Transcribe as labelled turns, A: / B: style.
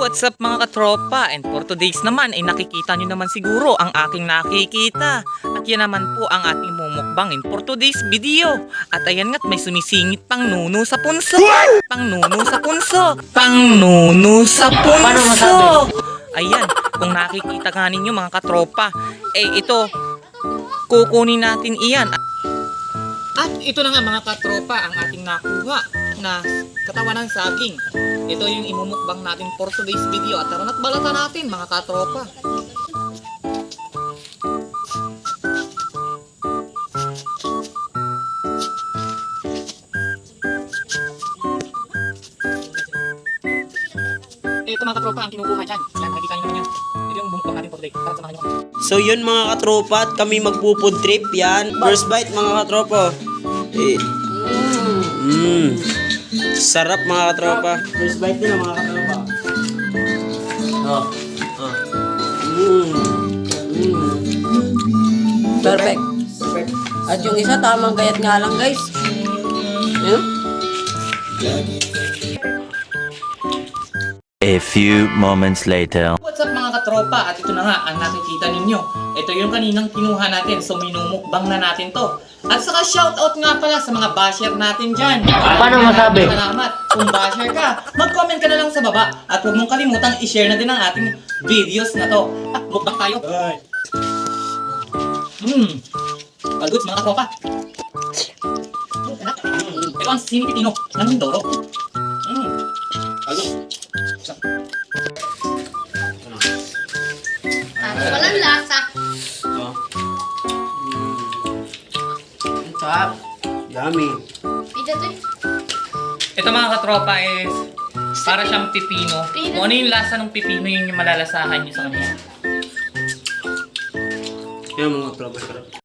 A: What's up mga katropa? And for today's naman ay nakikita nyo naman siguro ang aking nakikita. At yan naman po ang ating mumukbang in for today's video. At ayan nga't may sumisingit pang nuno sa punso. Pang nuno sa punso. Pang nuno sa punso. Ayan, kung nakikita nga ninyo mga katropa, eh ito, kukunin natin iyan. At ito na nga mga katropa ang ating nakuha na katawan ng saging. Ito yung imumukbang natin for today's video at tara na't balatan natin mga katropa. Ito mga katropa ang kinukuha dyan. Yan, nakikita nyo naman yan. Ito yung bumukbang natin for today. Tara, samahan nyo kami.
B: So yun mga katropa at kami magpupud trip yan. First bite mga katropa. Eh. Mm. Sarap mga katropa. First bite din mga katropa. Oh. Oh. Mm. Mm.
C: Perfect.
B: Perfect.
C: At yung isa, tamang gayat nga lang, guys. Ayun.
D: A few moments later.
A: What's up mga katropa? At ito na nga ang nakikita ninyo. Ito yung kaninang kinuha natin. So minumukbang na natin to. At saka shoutout nga pala sa mga basher natin dyan.
E: Paano masabi?
A: Salamat. Kung basher ka, mag-comment ka na lang sa baba. At huwag mong kalimutang i-share na din ang ating videos na to. Ah, mukbang tayo. Hmm. All goods mga katropa. Ito ang sinipitino ng Mindoro. Hmm. All goods.
F: Walang lasa.
C: Sarap.
B: Yummy.
F: Pizza to.
A: Ito mga katropa is para siyang pipino. Kung ano yung lasa ng pipino, yun yung malalasahan nyo sa kanya.
B: Yan mga katropa. Sarap.